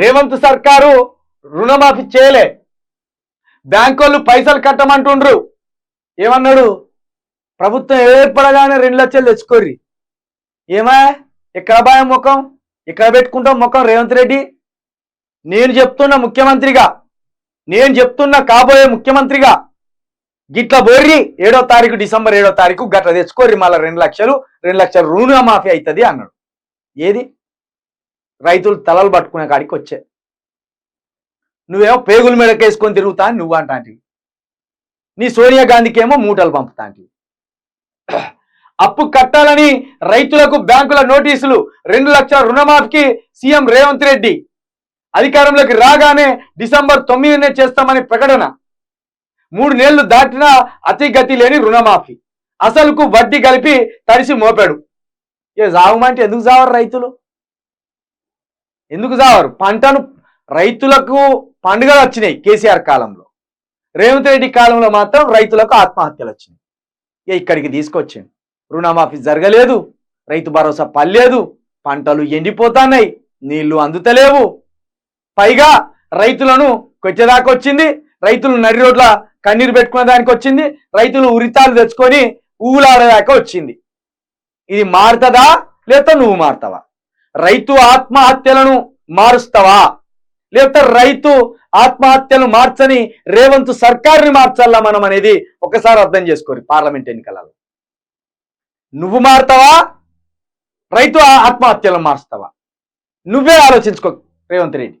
రేవంత్ సర్కారు రుణమాఫీ చేయలే. బ్యాంకోళ్ళు పైసలు కట్టమంటుండ్రు. ఏమన్నాడు? ప్రభుత్వం ఏర్పడగానే రెండు లక్షలు తెచ్చుకోర్రి. ఏమా? ఎక్కడ భయం ముఖం? ఇక్కడ పెట్టుకుంటాం ముఖం రేవంత్ రెడ్డి? నేను చెప్తున్న ముఖ్యమంత్రిగా నేను చెప్తున్న కాబోయే ముఖ్యమంత్రిగా గిట్ల బోర్రి ఏడో తారీఖు డిసెంబర్ ఏడో తారీఖు గట్ల తెచ్చుకోర్రి మళ్ళీ రెండు లక్షలు రెండు లక్షలు రుణమాఫీ అవుతుంది అన్నాడు. ఏది? రైతులు తలలు పట్టుకునే కాడికి వచ్చే. నువ్వేమో పేగుల మేడకేసుకొని తిరుగుతా అని నువ్వు అంటాంటివి. నీ సోనియా గాంధీకి ఏమో మూటలు పంపుతాంటివి. అప్పు కట్టాలని రైతులకు బ్యాంకుల నోటీసులు రెండు లక్షల రుణమాఫీకి సీఎం రేవంత్ రెడ్డి అధికారంలోకి రాగానే డిసెంబర్ తొమ్మిదినే చేస్తామని ప్రకటన. మూడు నెలలు దాటినా అతిగతి లేని రుణమాఫీ. అసలుకు వడ్డీ కలిపి తడిసి మోపాడు. ఏ జావమంటే ఎందుకు సావరు రైతులు? ఎందుకు జావరు పంటను రైతులకు పండుగలు వచ్చినాయి కేసీఆర్ కాలంలో. రేవంత్ రెడ్డి కాలంలో మాత్రం రైతులకు ఆత్మహత్యలు వచ్చినాయి. ఇక ఇక్కడికి తీసుకొచ్చాను రుణమాఫీ జరగలేదు రైతు భరోసా పల్లేదు పంటలు ఎండిపోతున్నాయి నీళ్ళు అందుతలేవు. పైగా రైతులను కొచ్చేదాకా వచ్చింది రైతులు నడి రోడ్ల కన్నీరు పెట్టుకునే దానికి వచ్చింది రైతులు ఉరితాలు తెచ్చుకొని ఊలాడేదాకా వచ్చింది. ఇది మారుతుందా లేకపోతే నువ్వు మారుతావా? రైతు ఆత్మహత్యలను మారుస్తావా? లేకపోతే రైతు ఆత్మహత్యలు మార్చని రేవంత్ సర్కార్ని మార్చాలా మనం అనేది ఒకసారి అర్థం చేసుకోరు పార్లమెంట్ ఎన్నికలలో. నువ్వు మారుతావా? రైతు ఆత్మహత్యలను మారుస్తావా? నువ్వే ఆలోచించుకో రేవంత్ రెడ్డి.